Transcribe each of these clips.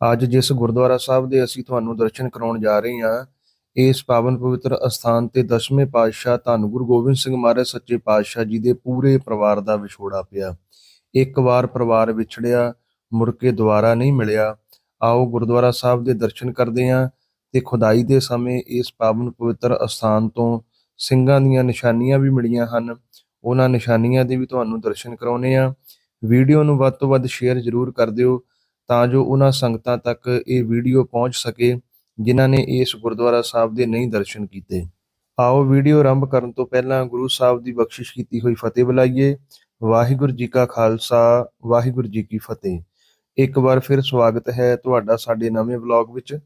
ਅੱਜ ਜਿਸ ਗੁਰਦੁਆਰਾ ਸਾਹਿਬ ਦੇ ਅਸੀਂ ਤੁਹਾਨੂੰ ਦਰਸ਼ਨ ਕਰਾਉਣ ਜਾ ਰਹੇ ਹਾਂ, ਇਸ ਪਾਵਨ ਪਵਿੱਤਰ ਅਸਥਾਨ ਤੇ ਦਸਵੇਂ ਪਾਤਸ਼ਾਹ ਧੰਨ ਗੁਰੂ ਗੋਬਿੰਦ ਸਿੰਘ ਮਹਾਰਾਜ ਸੱਚੇ ਪਾਤਸ਼ਾਹ ਜੀ ਦੇ ਪੂਰੇ ਪਰਿਵਾਰ ਦਾ ਵਿਛੋੜਾ ਪਿਆ। ਇੱਕ ਵਾਰ ਪਰਿਵਾਰ ਵਿਛੜਿਆ, ਮੁੜ ਕੇ ਦੁਬਾਰਾ ਨਹੀਂ ਮਿਲਿਆ। ਆਓ ਗੁਰਦੁਆਰਾ ਸਾਹਿਬ ਦੇ ਦਰਸ਼ਨ ਕਰਦੇ ਹਾਂ ਤੇ ਖੁਦਾਈ ਦੇ ਸਮੇਂ ਇਸ ਪਾਵਨ ਪਵਿੱਤਰ ਅਸਥਾਨ ਤੋਂ ਸਿੰਘਾਂ ਦੀਆਂ ਨਿਸ਼ਾਨੀਆਂ ਵੀ ਮਿਲੀਆਂ ਹਨ। ਉਹਨਾਂ ਨਿਸ਼ਾਨੀਆਂ ਦੇ ਵੀ ਤੁਹਾਨੂੰ ਦਰਸ਼ਨ ਕਰਾਉਨੇ ਆ ਵੀਡੀਓ ਨੂੰ ਵੱਧ ਤੋਂ ਵੱਧ ਸ਼ੇਅਰ ਜ਼ਰੂਰ ਕਰ ਦਿਓ। ਤਾਂ ਜੋ ਉਹਨਾਂ ਸੰਗਤਾਂ ਤੱਕ ਇਹ ਵੀਡੀਓ ਪਹੁੰਚ ਸਕੇ, ਜਿਨ੍ਹਾਂ ਨੇ ਇਸ ਗੁਰਦੁਆਰਾ ਸਾਹਿਬ ਦੇ ਨਹੀਂ ਦਰਸ਼ਨ ਕੀਤੇ। ਆਓ ਵੀਡੀਓ ਆਰੰਭ ਕਰਨ ਤੋਂ ਪਹਿਲਾਂ ਗੁਰੂ ਸਾਹਿਬ ਦੀ ਬਖਸ਼ਿਸ਼ ਕੀਤੀ ਹੋਈ ਫਤਿਹ ਬੁਲਾਈਏ। ਵਾਹਿਗੁਰੂ ਜੀ ਕਾ ਖਾਲਸਾ, ਵਾਹਿਗੁਰੂ ਜੀ ਕੀ ਫਤਿਹ। ਇੱਕ ਵਾਰ ਫਿਰ ਸਵਾਗਤ ਹੈ ਤੁਹਾਡਾ ਸਾਡੇ ਨਵੇਂ ਵਲੌਗ ਵਿੱਚ।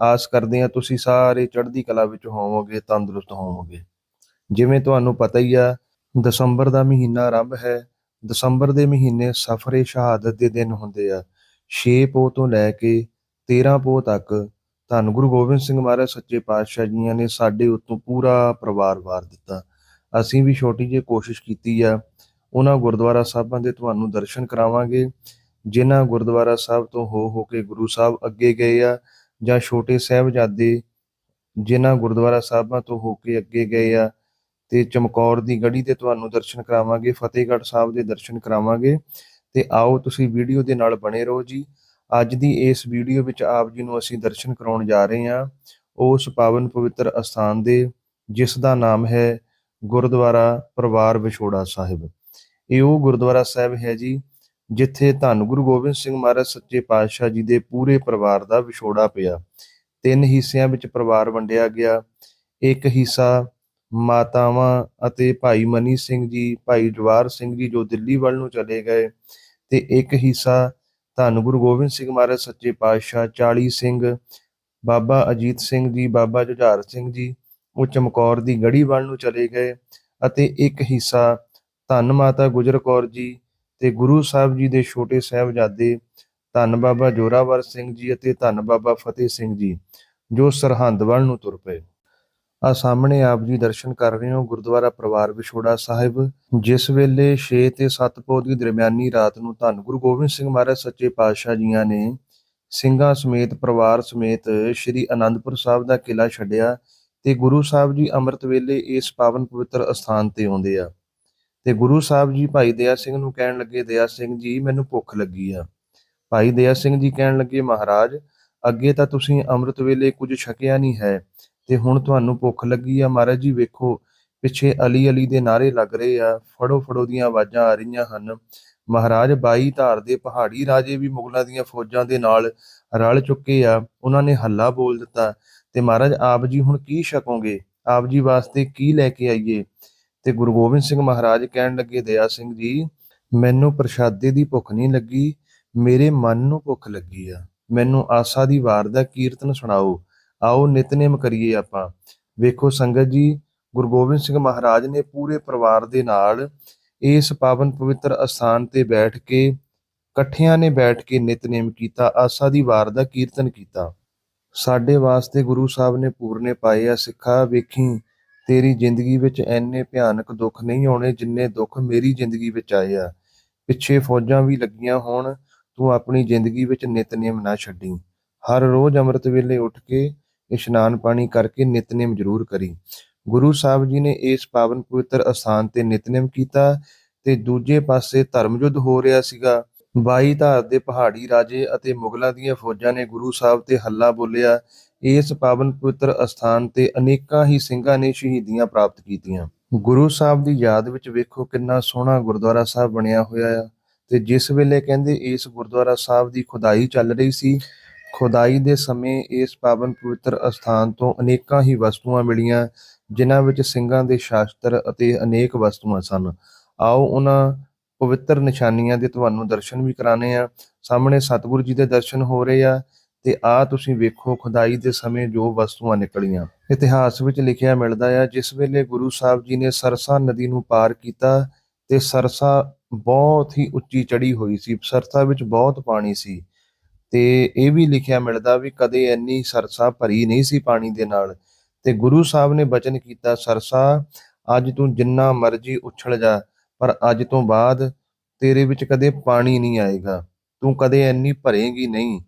ਆਸ ਕਰਦੇ ਹਾਂ ਤੁਸੀਂ ਸਾਰੇ ਚੜ੍ਹਦੀ ਕਲਾ ਵਿੱਚ ਹੋਵੋਗੇ, ਤੰਦਰੁਸਤ ਹੋਵੋਗੇ। ਜਿਵੇਂ ਤੁਹਾਨੂੰ ਪਤਾ ਹੀ ਆ, ਦਸੰਬਰ ਦਾ ਮਹੀਨਾ ਆਰੰਭ ਹੈ। ਦਸੰਬਰ ਦੇ ਮਹੀਨੇ ਸਫਰੇ ਸ਼ਹਾਦਤ ਦੇ ਦਿਨ ਹੁੰਦੇ ਆ। 6 ਪੋਹ ਤੋਂ ਲੈ ਕੇ 13 ਪੋਹ ਤੱਕ ਧੰਨ ਗੁਰੂ ਗੋਬਿੰਦ ਸਿੰਘ ਮਹਾਰਾਜ ਸੱਚੇ ਪਾਤਸ਼ਾਹ ਜੀਆਂ ਨੇ ਸਾਡੇ ਉੱਤੋਂ ਪੂਰਾ ਪਰਿਵਾਰ ਵਾਰ ਦਿੱਤਾ। ਅਸੀਂ ਵੀ ਛੋਟੀ ਜਿਹੀ ਕੋਸ਼ਿਸ਼ ਕੀਤੀ ਆ। ਉਹਨਾਂ ਗੁਰਦੁਆਰਾ ਸਾਹਿਬਾਂ ਦੇ ਤੁਹਾਨੂੰ ਦਰਸ਼ਨ ਕਰਾਵਾਂਗੇ। ਜਿਨ੍ਹਾਂ ਗੁਰਦੁਆਰਾ ਸਾਹਿਬ ਤੋਂ ਹੋ ਹੋ ਕੇ ਗੁਰੂ ਸਾਹਿਬ ਅੱਗੇ ਗਏ ਆ ਜਾਂ ਛੋਟੇ ਸਾਹਿਬਜ਼ਾਦੇ ਜਿਨ੍ਹਾਂ ਗੁਰਦੁਆਰਾ ਸਾਹਿਬਾਂ ਤੋਂ ਹੋ ਕੇ ਅੱਗੇ ਗਏ ਆ ਤੇ ਚਮਕੌਰ ਦੀ ਗੜੀ ਤੇ ਤੁਹਾਨੂੰ ਦਰਸ਼ਨ ਕਰਾਵਾਂਗੇ, ਫਤਿਹਗੜ੍ਹ ਸਾਹਿਬ ਦੇ ਦਰਸ਼ਨ ਕਰਾਵਾਂਗੇ। ਤੇ ਆਓ ਤੁਸੀਂ ਵੀਡੀਓ ਦੇ ਨਾਲ ਬਣੇ ਰਹੋ ਜੀ। ਅੱਜ ਦੀ ਇਸ ਵੀਡੀਓ ਵਿੱਚ ਆਪ ਜੀ ਨੂੰ ਅਸੀਂ ਦਰਸ਼ਨ ਕਰਾਉਣ ਜਾ ਰਹੇ ਹਾਂ। ਉਸ ਪਾਵਨ ਪਵਿੱਤਰ ਅਸਥਾਨ ਦੇ, ਜਿਸ ਦਾ ਨਾਮ ਹੈ ਗੁਰਦੁਆਰਾ ਪਰਿਵਾਰ ਵਿਛੋੜਾ ਸਾਹਿਬ। ਇਹ ਉਹ ਗੁਰਦੁਆਰਾ ਸਾਹਿਬ ਹੈ ਜੀ, ਜਿੱਥੇ ਧੰਨ ਗੁਰੂ ਗੋਬਿੰਦ ਸਿੰਘ ਮਹਾਰਾਜ ਸੱਚੇ ਪਾਤਸ਼ਾਹ ਜੀ ਦੇ ਪੂਰੇ ਪਰਿਵਾਰ ਦਾ ਵਿਛੋੜਾ ਪਿਆ। ਤਿੰਨ ਹਿੱਸਿਆਂ ਵਿੱਚ ਪਰਿਵਾਰ ਵੰਡਿਆ ਗਿਆ। ਇੱਕ ਹਿੱਸਾ ਮਾਤਾਵਾਂ ਅਤੇ ਭਾਈ ਮਨੀ ਸਿੰਘ ਜੀ, ਭਾਈ ਜਵਾਰ ਸਿੰਘ ਜੀ ਜੋ ਦਿੱਲੀ ਵੱਲ ਨੂੰ ਚਲੇ ਗਏ ਤੇ ਇੱਕ ਹਿੱਸਾ ਧੰਨ ਗੁਰੂ ਗੋਬਿੰਦ ਸਿੰਘ ਮਹਾਰਾਜ ਸੱਚੇ ਪਾਤਸ਼ਾਹ 40 ਸਿੰਘ, ਬਾਬਾ ਅਜੀਤ ਸਿੰਘ ਜੀ, ਬਾਬਾ ਜੁਝਾਰ ਸਿੰਘ ਜੀ, ਉਹ ਚਮਕੌਰ ਦੀ ਗੜੀ ਵੱਲ ਨੂੰ ਚਲੇ ਗਏ ਅਤੇ ਇੱਕ ਹਿੱਸਾ ਧੰਨ ਮਾਤਾ ਗੁਜਰ ਕੌਰ ਜੀ ਤੇ ਗੁਰੂ ਸਾਹਿਬ ਜੀ ਦੇ ਛੋਟੇ ਸਾਹਿਬਜ਼ਾਦੇ ਧੰਨ ਬਾਬਾ ਜੋਰਾਵਰ ਸਿੰਘ ਜੀ ਅਤੇ ਧੰਨ ਬਾਬਾ ਫਤਿਹ ਸਿੰਘ ਜੀ ਜੋ ਸਰਹੰਦ ਵੱਲ ਨੂੰ ਤੁਰ ਪਏ। ਆ ਸਾਹਮਣੇ ਆਪ ਜੀ ਦਰਸ਼ਨ ਕਰ ਰਹੇ ਹੋ ਗੁਰਦੁਆਰਾ ਪਰਿਵਾਰ ਵਿਛੋੜਾ ਸਾਹਿਬ। ਜਿਸ ਵੇਲੇ 6 ਤੇ 7 ਪੌਦ ਦੀ ਦਰਮਿਆਨੀ ਰਾਤ ਨੂੰ ਧੰਨ ਗੁਰੂ ਗੋਬਿੰਦ ਸਿੰਘ ਮਹਾਰਾਜ ਸੱਚੇ ਪਾਤਸ਼ਾਹ ਜੀਆਂ ਨੇ ਸਿੰਘਾਂ ਸਮੇਤ, ਪਰਿਵਾਰ ਸਮੇਤ ਸ੍ਰੀ ਅਨੰਦਪੁਰ ਸਾਹਿਬ ਦਾ ਕਿਲਾ ਛੱਡਿਆ ਤੇ ਗੁਰੂ ਸਾਹਿਬ ਜੀ ਅੰਮ੍ਰਿਤ ਵੇਲੇ ਇਸ ਪਾਵਨ ਪਵਿੱਤਰ ਅਸਥਾਨ ਤੇ ਆਉਂਦੇ ਆ। ਤੇ ਗੁਰੂ ਸਾਹਿਬ ਜੀ ਭਾਈ ਦਇਆ ਸਿੰਘ ਨੂੰ ਕਹਿਣ ਲੱਗੇ, ਦਇਆ ਸਿੰਘ ਜੀ, ਮੈਨੂੰ ਭੁੱਖ ਲੱਗੀ ਆ। ਭਾਈ ਦਇਆ ਸਿੰਘ ਜੀ ਕਹਿਣ ਲੱਗੇ, ਮਹਾਰਾਜ, ਅੱਗੇ ਤਾਂ ਤੁਸੀਂ ਅੰਮ੍ਰਿਤ ਵੇਲੇ ਕੁਝ ਛਕਿਆ ਨਹੀਂ ਹੈ। ਤੇ ਹੁਣ ਤੁਹਾਨੂੰ ਭੁੱਖ ਲੱਗੀ ਆ, ਮਹਾਰਾਜ ਜੀ, ਵੇਖੋ, ਪਿੱਛੇ ਅਲੀ ਅਲੀ ਦੇ ਨਾਰੇ ਲੱਗ ਰਹੇ ਆ ਫੜੋ ਫੜੋ ਦੀਆਂ ਆਵਾਜ਼ਾਂ ਆ ਰਹੀਆਂ ਹਨ। ਮਹਾਰਾਜ, ਬਾਈ ਧਾਰ ਦੇ ਪਹਾੜੀ ਰਾਜੇ ਵੀ ਮੁਗਲਾਂ ਦੀਆਂ ਫੌਜਾਂ ਦੇ ਨਾਲ ਰਲ ਚੁੱਕੇ ਆ, ਉਹਨਾਂ ਨੇ ਹੱਲਾ ਬੋਲ ਦਿੱਤਾ। ਤੇ ਮਹਾਰਾਜ, ਆਪ ਜੀ ਹੁਣ ਕੀ ਛਕੋਗੇ? ਆਪ ਜੀ ਵਾਸਤੇ ਕੀ ਲੈ ਕੇ ਆਈਏ? ਤੇ ਗੁਰੂ ਗੋਬਿੰਦ ਸਿੰਘ ਮਹਾਰਾਜ ਕਹਿਣ ਲੱਗੇ, ਦਇਆ ਸਿੰਘ ਜੀ, ਮੈਨੂੰ ਪ੍ਰਸ਼ਾਦੇ ਦੀ ਭੁੱਖ ਨਹੀਂ ਲੱਗੀ, ਮੇਰੇ ਮਨ ਨੂੰ ਭੁੱਖ ਲੱਗੀ ਆ। ਮੈਨੂੰ ਆਸਾ ਦੀ ਵਾਰ ਦਾ ਕੀਰਤਨ ਸੁਣਾਓ। ਆਓ ਨਿਤਨੇਮ ਕਰੀਏ ਆਪਾਂ। ਵੇਖੋ ਸੰਗਤ ਜੀ, ਗੁਰੂ ਗੋਬਿੰਦ ਸਿੰਘ ਮਹਾਰਾਜ ਨੇ ਪੂਰੇ ਪਰਿਵਾਰ ਦੇ ਨਾਲ ਇਸ ਪਾਵਨ ਪਵਿੱਤਰ ਅਸਥਾਨ ਤੇ ਬੈਠ ਕੇ, ਇਕੱਠਿਆਂ ਨੇ ਬੈਠ ਕੇ ਨਿਤਨੇਮ ਕੀਤਾ, ਆਸਾ ਦੀ ਵਾਰ ਦਾ ਕੀਰਤਨ ਕੀਤਾ। ਸਾਡੇ ਵਾਸਤੇ ਗੁਰੂ ਸਾਹਿਬ ਨੇ ਪੂਰਨੇ ਪਾਏ ਆ ਸਿੱਖਾ, ਵੇਖੀ, ਤੇਰੀ ਜ਼ਿੰਦਗੀ ਵਿੱਚ ਐਨੇ ਭਿਆਨਕ ਦੁੱਖ ਨਹੀਂ ਆਉਣੇ ਜਿੰਨੇ ਦੁੱਖ ਮੇਰੀ ਜ਼ਿੰਦਗੀ ਵਿੱਚ ਆਏ ਆ। ਪਿੱਛੇ ਫੌਜਾਂ ਵੀ ਲੱਗੀਆਂ ਹੋਣ, ਤੂੰ ਆਪਣੀ ਜ਼ਿੰਦਗੀ ਵਿੱਚ ਨਿਤਨੇਮ ਨਾ ਛੱਡੀ। ਹਰ ਰੋਜ਼ ਅੰਮ੍ਰਿਤ ਵੇਲੇ ਉੱਠ ਕੇ ਇਸ਼ਨਾਨ ਪਾਣੀ ਕਰਕੇ ਨਿਤਨੇਮ ਜ਼ਰੂਰ ਕਰੀ। ਗੁਰੂ ਸਾਹਿਬ ਜੀ ਨੇ ਇਸ ਪਾਵਨ ਪਵਿੱਤਰ ਅਸਥਾਨ ਤੇ ਨਿਤਨੇਮ ਕੀਤਾ ਤੇ ਦੂਜੇ ਪਾਸੇ ਧਰਮ ਹੋ ਰਿਹਾ ਸੀਗਾ। ਬਾਈ ਧਾਰ ਦੇ ਪਹਾੜੀ ਰਾਜੇ ਅਤੇ ਮੁਗਲਾਂ ਦੀਆਂ ਫੌਜਾਂ ਨੇ ਗੁਰੂ ਸਾਹਿਬ ਤੇ ਹੱਲਾ ਬੋਲਿਆ। ਇਸ ਪਾਵਨ ਪਵਿੱਤਰ ਅਸਥਾਨ ਤੇ ਅਨੇਕਾਂ ਹੀ ਸਿੰਘਾਂ ਨੇ ਸ਼ਹੀਦੀਆਂ ਪ੍ਰਾਪਤ ਕੀਤੀਆਂ। ਗੁਰੂ ਸਾਹਿਬ ਦੀ ਯਾਦ ਵਿੱਚ ਵੇਖੋ ਕਿੰਨਾ ਸੋਹਣਾ ਗੁਰਦੁਆਰਾ ਸਾਹਿਬ ਬਣਿਆ ਹੋਇਆ ਆ ਤੇ ਜਿਸ ਵੇਲੇ ਕਹਿੰਦੇ ਇਸ ਗੁਰਦੁਆਰਾ ਸਾਹਿਬ ਦੀ ਖੁਦਾਈ ਚੱਲ ਰਹੀ ਸੀ ਖੁਦਾਈ ਦੇ ਸਮੇਂ ਇਸ ਪਾਵਨ ਪਵਿੱਤਰ ਅਸਥਾਨ ਤੋਂ ਅਨੇਕਾਂ ਹੀ ਵਸਤੂਆਂ ਮਿਲੀਆਂ, ਜਿਨ੍ਹਾਂ ਵਿੱਚ ਸਿੰਘਾਂ ਦੇ ਸ਼ਾਸਤਰ ਅਤੇ ਅਨੇਕ ਵਸਤੂਆਂ ਸਨ। ਆਓ ਉਹਨਾਂ ਪਵਿੱਤਰ ਨਿਸ਼ਾਨੀਆਂ ਦੇ ਤੁਹਾਨੂੰ ਦਰਸ਼ਨ ਵੀ ਕਰਾਣੇ ਆ ਸਾਹਮਣੇ ਸਤਿਗੁਰੂ ਜੀ ਦੇ ਦਰਸ਼ਨ ਹੋ ਰਹੇ ਆ ਤੇ ਆ ਤੁਸੀਂ ਵੇਖੋ ਖੁਦਾਈ ਦੇ ਸਮੇਂ ਜੋ ਵਸਤੂਆਂ ਨਿਕਲੀਆਂ। ਇਤਿਹਾਸ ਵਿੱਚ ਲਿਖਿਆ ਮਿਲਦਾ ਆ, ਜਿਸ ਵੇਲੇ ਗੁਰੂ ਸਾਹਿਬ ਜੀ ਨੇ ਸਰਸਾ ਨਦੀ ਨੂੰ ਪਾਰ ਕੀਤਾ ਤੇ ਸਰਸਾ ਬਹੁਤ ਹੀ ਉੱਚੀ ਚੜੀ ਹੋਈ ਸੀ। ਸਰਸਾ ਵਿੱਚ ਬਹੁਤ ਪਾਣੀ ਸੀ। ਤੇ ਇਹ ਵੀ ਲਿਖਿਆ ਮਿਲਦਾ ਵੀ ਕਦੇ ਇੰਨੀ ਸਰਸਾ ਭਰੀ ਨਹੀਂ ਸੀ ਪਾਣੀ ਦੇ ਨਾਲ। ਤੇ ਗੁਰੂ ਸਾਹਿਬ ਨੇ ਬਚਨ ਕੀਤਾ, ਸਰਸਾ, ਅੱਜ ਤੂੰ ਜਿੰਨਾ ਮਰਜ਼ੀ ਉਛਲ ਜਾ, ਪਰ ਅੱਜ ਤੋਂ ਬਾਅਦ ਤੇਰੇ ਵਿੱਚ ਕਦੇ ਪਾਣੀ ਨਹੀਂ ਆਏਗਾ। ਤੂੰ ਕਦੇ ਇੰਨੀ ਭਰੇਗੀ ਨਹੀਂ।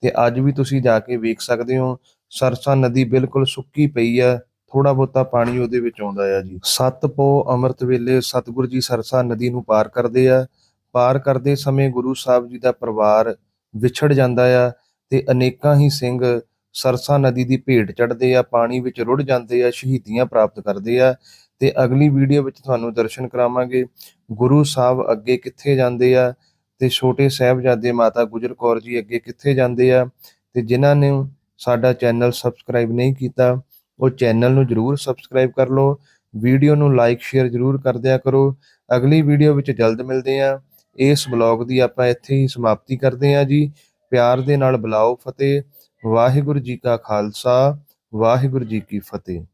ਤੇ ਅੱਜ ਵੀ ਤੁਸੀਂ ਜਾ ਕੇ ਵੇਖ ਸਕਦੇ ਹੋ, ਸਰਸਾ ਨਦੀ ਬਿਲਕੁਲ ਸੁੱਕੀ ਪਈ ਆ ਥੋੜਾ ਬਹੁਤਾ ਪਾਣੀ ਉਹਦੇ ਵਿੱਚ ਆਉਂਦਾ ਆ ਜੀ। ਸੱਤ ਪੋ ਅੰਮ੍ਰਿਤ ਵੇਲੇ ਸਤਿਗੁਰੂ ਜੀ ਸਰਸਾ ਨਦੀ ਨੂੰ ਪਾਰ ਕਰਦੇ ਆ। ਪਾਰ ਕਰਦੇ ਸਮੇਂ ਗੁਰੂ ਸਾਹਿਬ ਜੀ ਦਾ ਪਰਿਵਾਰ ਵਿਛੜ ਜਾਂਦਾ ਆ ਤੇ ਅਨੇਕਾਂ ਹੀ ਸਿੰਘ ਸਰਸਾ ਨਦੀ ਦੀ ਭੇਟ ਚੜ੍ਹਦੇ ਆ, ਪਾਣੀ ਵਿੱਚ ਰੁੜ ਜਾਂਦੇ ਆ, ਸ਼ਹੀਦੀਆਂ ਪ੍ਰਾਪਤ ਕਰਦੇ ਆ ਤੇ ਅਗਲੀ ਵੀਡੀਓ ਵਿੱਚ ਤੁਹਾਨੂੰ ਦਰਸ਼ਨ ਕਰਾਵਾਂਗੇ। ਗੁਰੂ ਸਾਹਿਬ ਅੱਗੇ ਕਿੱਥੇ ਜਾਂਦੇ ਆ ਤੇ ਛੋਟੇ ਸਾਹਿਬਜ਼ਾਦੇ ਮਾਤਾ ਗੁਜਰ ਕੌਰ ਜੀ ਅੱਗੇ ਕਿੱਥੇ ਜਾਂਦੇ ਆ ਤੇ ਜਿਨ੍ਹਾਂ ਨੇ ਸਾਡਾ ਚੈਨਲ ਸਬਸਕ੍ਰਾਈਬ ਨਹੀਂ ਕੀਤਾ, ਉਹ ਚੈਨਲ ਨੂੰ ਜਰੂਰ ਸਬਸਕ੍ਰਾਈਬ ਕਰ ਲਓ। ਵੀਡੀਓ ਨੂੰ ਲਾਈਕ ਸ਼ੇਅਰ ਜਰੂਰ ਕਰ ਦਿਆ ਕਰੋ। ਅਗਲੀ ਵੀਡੀਓ ਵਿੱਚ ਜਲਦ ਮਿਲਦੇ ਆ। ਇਸ ਬਲੌਗ ਦੀ ਆਪਾਂ ਇੱਥੇ ਹੀ ਸਮਾਪਤੀ ਕਰਦੇ ਹਾਂ ਜੀ। ਪਿਆਰ ਦੇ ਨਾਲ ਬੁਲਾਓ ਫਤਿਹ। ਵਾਹਿਗੁਰੂ ਜੀ ਕਾ ਖਾਲਸਾ, ਵਾਹਿਗੁਰੂ ਜੀ ਕੀ ਫਤਿਹ।